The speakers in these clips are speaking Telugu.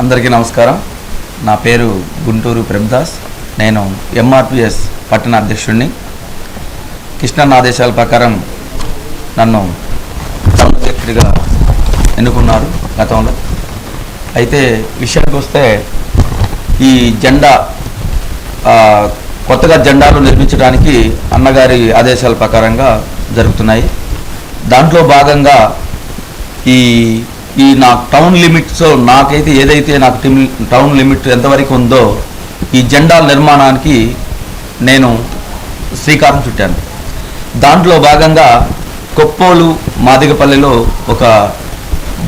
అందరికీ నమస్కారం. నా పేరు గుంటూరు ప్రేమ్దాస్. నేను ఎంఆర్పిఎస్ పట్టణ అధ్యక్షుడిని. కృష్ణన్న ఆదేశాల ప్రకారం నన్ను టౌన్ ఎన్నుకున్నారు గతంలో. అయితే విషయానికి వస్తే ఈ జెండా కొత్తగా జెండాలు నిర్మించడానికి అన్నగారి ఆదేశాల ప్రకారంగా జరుగుతున్నాయి. దాంట్లో భాగంగా ఈ ఈ నా టౌన్ లిమిట్స్ నాకైతే ఏదైతే నాకు టౌన్ లిమిట్ ఎంతవరకు ఉందో ఈ జెండాల నిర్మాణానికి నేను శ్రీకారం చుట్టాను. దాంట్లో భాగంగా కొప్పోలు మాదిగపల్లిలో ఒక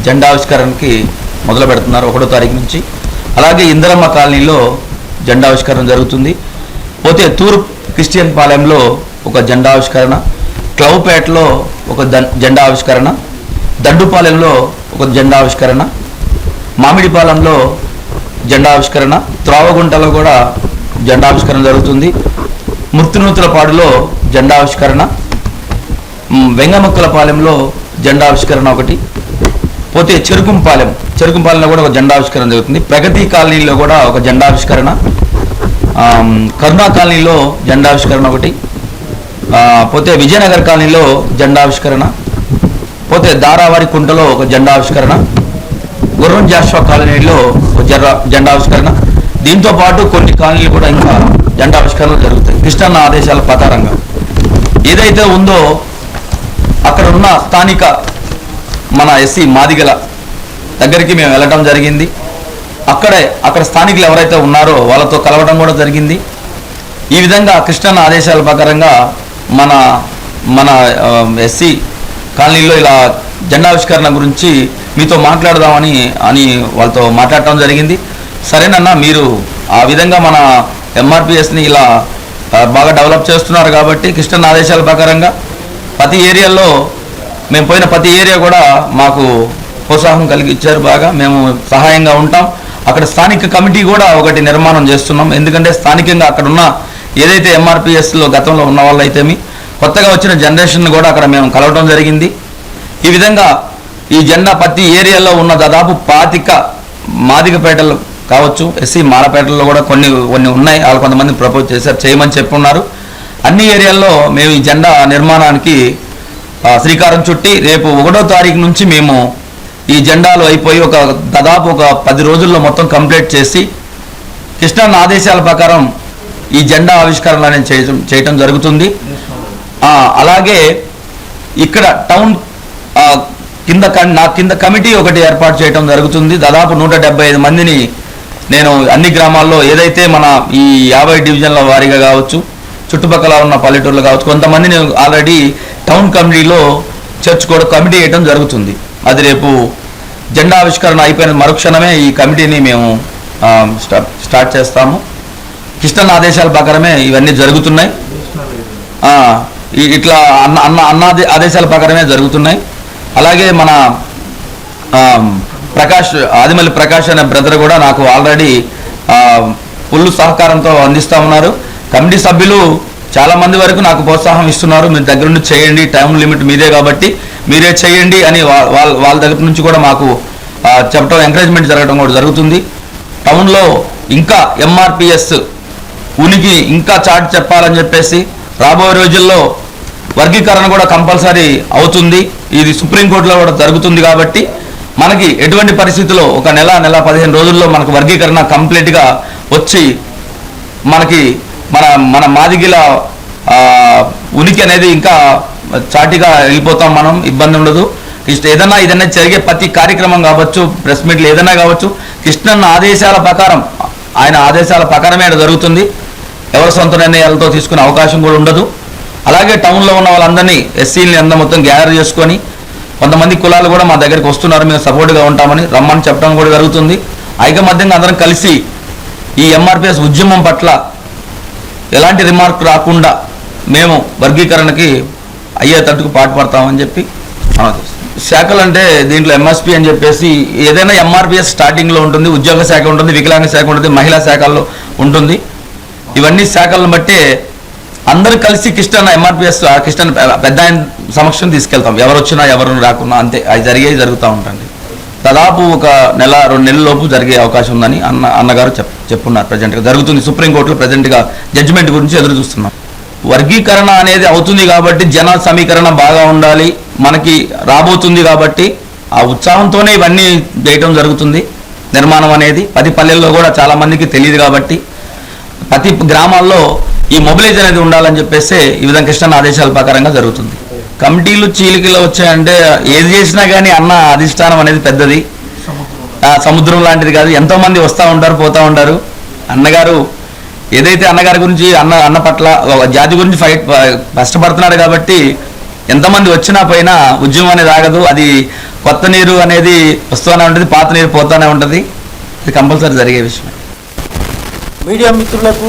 జెండా ఆవిష్కరణకి మొదలు పెడుతున్నారు ఒకటో తారీఖు నుంచి. అలాగే ఇందిరమ్మ కాలనీలో జెండా ఆవిష్కరణ జరుగుతుంది. పోతే తూర్పు క్రిస్టియన్ పాలెంలో ఒక జెండా ఆవిష్కరణ క్లౌపేటలో ఒక దన్- జెండా ఆవిష్కరణ దండుపాలెంలో ఒక జెండా ఆవిష్కరణ మామిడిపాలెంలో జెండా ఆవిష్కరణ త్రోవగుంటలో కూడా జెండా ఆవిష్కరణ జరుగుతుంది. మృత్యునూతులపాడులో జెండా ఆవిష్కరణ వెంగమక్కలపాలెంలో జెండా ఆవిష్కరణ ఒకటి పోతే చెరుకుంపాలెం చెరుకుంపాలెంలో కూడా ఒక జెండా ఆవిష్కరణ జరుగుతుంది. ప్రగతి కాలనీలో కూడా ఒక జెండా ఆవిష్కరణ కరుణా కాలనీలో జెండా ఆవిష్కరణ ఒకటి పోతే విజయనగర్ కాలనీలో జెండా ఆవిష్కరణ పోతే దారావారి కుంటలో ఒక జెండా ఆవిష్కరణ గుర్రం జాషువా కాలనీలో ఒక జెండా జెండా ఆవిష్కరణ దీంతో పాటు కొన్ని కాలనీలు కూడా ఇంకా జెండా ఆవిష్కరణలు జరుగుతాయి. కృష్ణన్న ఆదేశాల ప్రకారంగా. ఏదైతే ఉందో అక్కడ ఉన్న స్థానిక మన ఎస్సీ మాదిగల దగ్గరికి మేము వెళ్ళటం జరిగింది. అక్కడే అక్కడ స్థానికులు ఎవరైతే ఉన్నారో వాళ్ళతో కలవడం కూడా జరిగింది. ఈ విధంగా కృష్ణన్న ఆదేశాల ప్రకారంగా మన మన ఎస్సీ కాలనీలో ఇలా జెండావిష్కరణ గురించి మీతో మాట్లాడదామని అని వాళ్ళతో మాట్లాడటం జరిగింది. సరేనన్నా మీరు ఆ విధంగా మన ఎంఆర్పిఎస్ని ఇలా బాగా డెవలప్ చేస్తున్నారు కాబట్టి కృష్ణన్న ఆదేశాల ప్రకారంగా ప్రతి ఏరియాలో మేము పోయిన ప్రతి ఏరియా కూడా మాకు ప్రోత్సాహం కలిగించారు బాగా. మేము సహాయంగా ఉంటాం. అక్కడ స్థానిక కమిటీ కూడా ఒకటి నిర్మాణం చేస్తున్నాం. ఎందుకంటే స్థానికంగా అక్కడ ఉన్న ఏదైతే ఎంఆర్పిఎస్లో గతంలో ఉన్న వాళ్ళైతేమి కొత్తగా వచ్చిన జనరేషన్ కూడా అక్కడ మేము కలవడం జరిగింది. ఈ విధంగా ఈ జెండా ప్రతి ఏరియాలో ఉన్న దాదాపు పాతిక మాదికపేటలు కావచ్చు ఎస్సీ మారపేటల్లో కూడా కొన్ని కొన్ని ఉన్నాయి. వాళ్ళు కొంతమంది ప్రపోజ్ చేశారు చేయమని చెప్పున్నారు. అన్ని ఏరియాల్లో మేము ఈ జెండా నిర్మాణానికి శ్రీకారం చుట్టి రేపు ఒకటో తారీఖు నుంచి మేము ఈ జెండాలు అయిపోయి ఒక దాదాపు ఒక పది రోజుల్లో మొత్తం కంప్లీట్ చేసి కృష్ణన్న ఆదేశాల ప్రకారం ఈ జెండా ఆవిష్కరణ అనేది చేయటం చేయటం జరుగుతుంది. అలాగే ఇక్కడ టౌన్ కింద నా కింద కమిటీ ఒకటి ఏర్పాటు చేయడం జరుగుతుంది. దాదాపు నూట ఐదు మందిని నేను అన్ని గ్రామాల్లో ఏదైతే మన ఈ యాభై డివిజన్ల వారీగా కావచ్చు చుట్టుపక్కల ఉన్న పల్లెటూర్లు కావచ్చు కొంతమందిని ఆల్రెడీ టౌన్ కమిటీలో చేర్చుకోవడం కమిటీ వేయడం జరుగుతుంది. అది రేపు జెండా ఆవిష్కరణ అయిపోయిన మరుక్షణమే ఈ కమిటీని మేము స్టార్ట్ చేస్తాము. కృష్ణ ఆదేశాల ప్రకారమే ఇవన్నీ జరుగుతున్నాయి. ఇట్లా అన్న అన్న అన్నాది ఆదేశాల ప్రకారమే జరుగుతున్నాయి. అలాగే మన ప్రకాష్ ఆదిమల్లి ప్రకాష్ అనే బ్రదర్ కూడా నాకు ఆల్రెడీ ఫుల్ సహకారంతో అందిస్తూ ఉన్నారు. కమిటీ సభ్యులు చాలామంది వరకు నాకు ప్రోత్సాహం ఇస్తున్నారు. మీరు దగ్గర నుండి చేయండి. టైం లిమిట్ మీదే కాబట్టి మీరే చేయండి అని వాళ్ళ వాళ్ళ దగ్గర నుంచి కూడా మాకు చెప్పడం ఎంకరేజ్మెంట్ జరగడం కూడా జరుగుతుంది. టౌన్లో ఇంకా ఎంఆర్పిఎస్ ఉనికి ఇంకా చాటు చెప్పాలని చెప్పేసి రాబోయే రోజుల్లో వర్గీకరణ కూడా కంపల్సరీ అవుతుంది. ఇది సుప్రీంకోర్టులో కూడా జరుగుతుంది కాబట్టి మనకి ఎటువంటి పరిస్థితుల్లో ఒక నెల నెల పదిహేను రోజుల్లో మనకు వర్గీకరణ కంప్లీట్గా వచ్చి మనకి మన మన మాదిగిల ఉనికి అనేది ఇంకా చాటిగా వెళ్ళిపోతాం మనం ఇబ్బంది ఉండదు. ఇష్ట ఏదైనా ఏదన్నా జరిగే ప్రతి కార్యక్రమం కావచ్చు ప్రెస్ మీట్లు ఏదైనా కావచ్చు కృష్ణన్న ఆదేశాల ప్రకారం ఆయన ఆదేశాల ప్రకారమే జరుగుతుంది. ఎవరి సొంత నిర్ణయాలతో తీసుకునే అవకాశం కూడా ఉండదు. అలాగే టౌన్లో ఉన్న వాళ్ళందరినీ ఎస్సీని అందరూ మొత్తం గ్యాదర్ చేసుకొని కొంతమంది కులాలు కూడా మా దగ్గరికి వస్తున్నారు మేము సపోర్ట్గా ఉంటామని రమ్మని చెప్పడం కూడా జరుగుతుంది. ఐకమత్యంగా అందరం కలిసి ఈ ఎంఆర్పిఎస్ ఉద్యమం పట్ల ఎలాంటి రిమార్క్ రాకుండా మేము వర్గీకరణకి అయ్యేటట్టుకు పాటుపడతామని చెప్పి శాఖలు అంటే దీంట్లో ఎంఎస్పి అని చెప్పేసి ఏదైనా ఎంఆర్పిఎస్ స్టార్టింగ్లో ఉంటుంది ఉద్యోగ శాఖ ఉంటుంది వికలాంగ శాఖ ఉంటుంది మహిళా శాఖల్లో ఉంటుంది. ఇవన్నీ శాఖలను బట్టే అందరూ కలిసి కృష్ణ ఎంఆర్పిఎస్ కృష్ణ పెద్ద ఆయన సమక్షం తీసుకెళ్తాం. ఎవరు వచ్చినా ఎవరు రాకున్నా అంతే. అది జరిగే జరుగుతూ ఉంటుంది. దాదాపు ఒక నెల రెండు నెలల లోపు జరిగే అవకాశం ఉందని అన్న అన్నగారు చెప్ చెప్పున్నారు ప్రజెంట్గా. జరుగుతుంది సుప్రీంకోర్టులో ప్రజెంట్గా జడ్జిమెంట్ గురించి ఎదురు చూస్తున్నాం. వర్గీకరణ అనేది అవుతుంది కాబట్టి జన సమీకరణ బాగా ఉండాలి. మనకి రాబోతుంది కాబట్టి ఆ ఉత్సాహంతోనే ఇవన్నీ చేయటం జరుగుతుంది. నిర్మాణం అనేది పది పల్లెల్లో కూడా చాలా మందికి తెలియదు కాబట్టి ప్రతి గ్రామాల్లో ఈ మొబిలైజ్ అనేది ఉండాలని చెప్పేసి ఈ విధంగా కృష్ణ ఆదేశాల ప్రకారంగా జరుగుతుంది. కమిటీలు చీలికలు వచ్చాయంటే ఏది చేసినా కానీ అన్న అధిష్టానం అనేది పెద్దది. ఆ, సముద్రం లాంటిది కాదు. ఎంతోమంది వస్తూ ఉంటారు పోతూ ఉంటారు. అన్నగారు ఏదైతే అన్నగారి గురించి అన్న అన్న పట్ల జాతి గురించి ఫైట్ కష్టపడుతున్నాడు కాబట్టి ఎంతమంది వచ్చినా పోయినా ఉద్యమం అనేది ఆగదు. అది కొత్త నీరు అనేది వస్తూనే ఉంటుంది పాత నీరు పోతూనే ఉంటుంది. ఇది కంపల్సరీ జరిగే విషయం మీడియా మిత్రులకు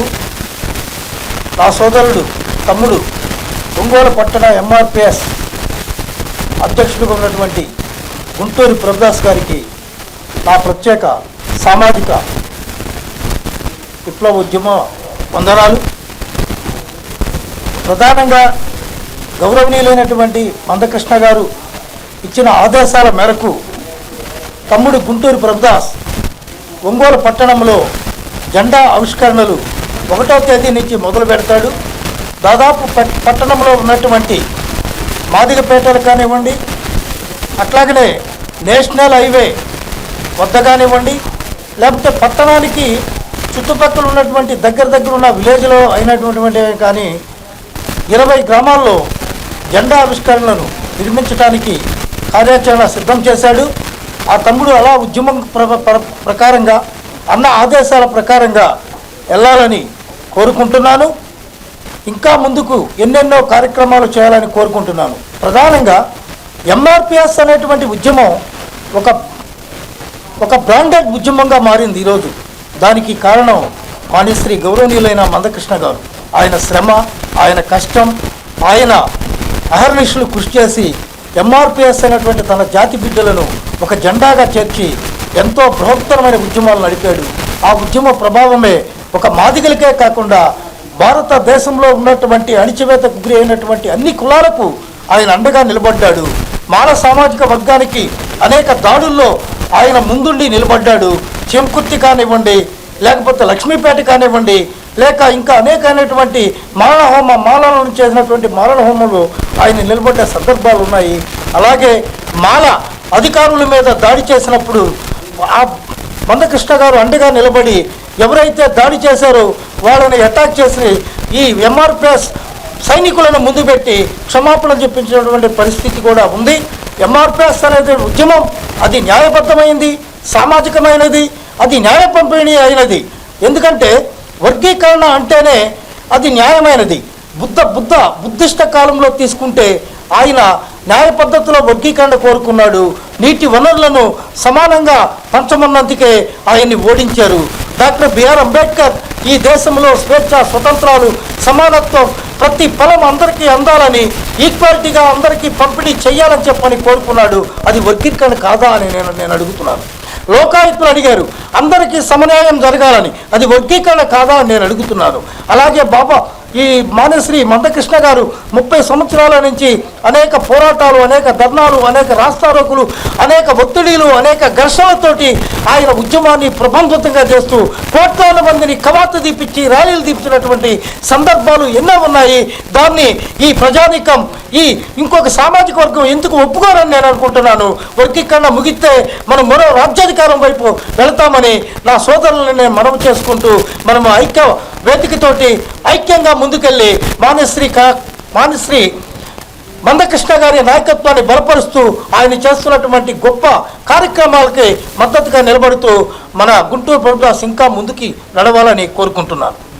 నా సోదరుడు తమ్ముడు ఒంగోలు పట్టణ ఎంఆర్పిఎస్ అధ్యక్షుడిగా ఉన్నటువంటి గుంటూరు ప్రభుదాస్ గారికి నా ప్రత్యేక సామాజిక విప్లవ ఉద్యమ వందనాలు. ప్రధానంగా గౌరవనీయులైనటువంటి మందకృష్ణ గారు ఇచ్చిన ఆదేశాల మేరకు తమ్ముడు గుంటూరు ప్రభుదాస్ ఒంగోలు పట్టణంలో జెండా ఆవిష్కరణలు ఒకటో తేదీ నుంచి మొదలు పెడతాడు. దాదాపు పట్- పట్టణంలో ఉన్నటువంటి మాదిగపేటలు కానివ్వండి అట్లాగనే నేషనల్ హైవే వద్ద కానివ్వండి లేకపోతే పట్టణానికి చుట్టుపక్కల ఉన్నటువంటి దగ్గర దగ్గర ఉన్న విలేజ్లో అయినటువంటి కానీ ఇరవై గ్రామాల్లో జెండా ఆవిష్కరణలను నిర్మించడానికి కార్యాచరణ సిద్ధం చేశాడు. ఆ తమ్ముడు అలా ఉద్యమం ప్ర- ప్ర- ప్రకారంగా అన్న ఆదేశాల ప్రకారంగా వెళ్ళాలని కోరుకుంటున్నాను. ఇంకా ముందుకు ఎన్నెన్నో కార్యక్రమాలు చేయాలని కోరుకుంటున్నాను. ప్రధానంగా ఎంఆర్పిఎస్ అనేటువంటి ఉద్యమం ఒక ఒక బ్రాండెడ్ ఉద్యమంగా మారింది ఈరోజు. దానికి కారణం మాన్యశ్రీ గౌరవనీయులైన మందకృష్ణ గారు. ఆయన శ్రమ ఆయన కష్టం ఆయన అహర్నిషులు కృషి చేసి ఎంఆర్పిఎస్ అనేటువంటి తన జాతి బిడ్డలను ఒక జెండాగా చేర్చి ఎంతో బృహత్తరమైన ఉద్యమాలు నడిపాడు. ఆ ఉద్యమ ప్రభావమే ఒక మాదిగలకే కాకుండా భారతదేశంలో ఉన్నటువంటి అణిచివేతకు గురి అయినటువంటి అన్ని కులాలకు ఆయన అండగా నిలబడ్డాడు. మాల సామాజిక వర్గానికి అనేక దాడుల్లో ఆయన ముందుండి నిలబడ్డాడు. చెంకుర్తి కానివ్వండి లేకపోతే లక్ష్మీపేట కానివ్వండి లేక ఇంకా అనేకమైనటువంటి మారణ హోమ చేసినటువంటి మారణ ఆయన నిలబడ్డ సందర్భాలు ఉన్నాయి అలాగే మాల అధికారుల మీద దాడి చేసినప్పుడు ఆ మందకృష్ణ గారు అండగా నిలబడి ఎవరైతే దాడి చేశారో వాళ్ళని అటాక్ చేసి ఈ ఎంఆర్పిఎస్ సైనికులను ముందు పెట్టి క్షమాపణ చెప్పించినటువంటి పరిస్థితి కూడా ఉంది. ఎంఆర్పిఎస్ అనేది ఉద్యమం అది న్యాయబద్ధమైంది సామాజికమైనది అది న్యాయ పంపిణీ అయినది. ఎందుకంటే వర్గీకరణ అంటేనే అది న్యాయమైనది. బుద్ధ బుద్ధ బుద్ధిష్ట కాలంలో తీసుకుంటే ఆయన న్యాయ పద్ధతిలో వర్గీకరణ కోరుకున్నాడు. నీటి వనరులను సమానంగా పంచమన్నందుకే ఆయన్ని ఓడించారు. డాక్టర్ బిఆర్ అంబేద్కర్ ఈ దేశంలో స్వేచ్ఛ స్వతంత్రాలు సమానత్వం ప్రతి ఫలం అందరికీ అందాలని ఈక్వాలిటీగా అందరికీ పంపిణీ చేయాలని చెప్పని కోరుకున్నాడు. అది వర్గీకరణ కాదా అని నేను నేను అడుగుతున్నాను. లోకాయుక్తులు అడిగారు అందరికీ సమన్యాయం జరగాలని. అది వర్గీకరణ కాదా అని నేను అడుగుతున్నాను. అలాగే బాబా ఈ మానశ్రీ మందకృష్ణ గారు ముప్పై సంవత్సరాల నుంచి అనేక పోరాటాలు అనేక ధర్నాలు అనేక రాస్తారోకులు అనేక ఒత్తిడిలు అనేక ఘర్షణలతోటి ఆయన ఉద్యమాన్ని ప్రబంధితంగా చేస్తూ కోట్లాది మందిని కవాతు దీపించి ర్యాలీలు దీపించినటువంటి సందర్భాలు ఎన్నో ఉన్నాయి. దాన్ని ఈ ప్రజానీకం ఈ ఇంకొక సామాజిక వర్గం ఎందుకు ఒప్పుకోరని నేను అనుకుంటున్నాను. వర్గీకరణ ముగిస్తే మనం మరో రాజ్యాధికారం వైపు వెళతామని నా సోదరులను నేను మనవి చేసుకుంటూ మనము ఐక్య వేదికతోటి ఐక్యంగా ముందుకెళ్ళి మానశ్రీ కా మానశ్రీ మందకృష్ణ గారి నాయకత్వాన్ని బలపరుస్తూ ఆయన చేస్తున్నటువంటి గొప్ప కార్యక్రమాలకి మద్దతుగా నిలబడుతూ మన గుంటూరు ప్రభుత్వం ఇంకా ముందుకి నడవాలని కోరుకుంటున్నాను.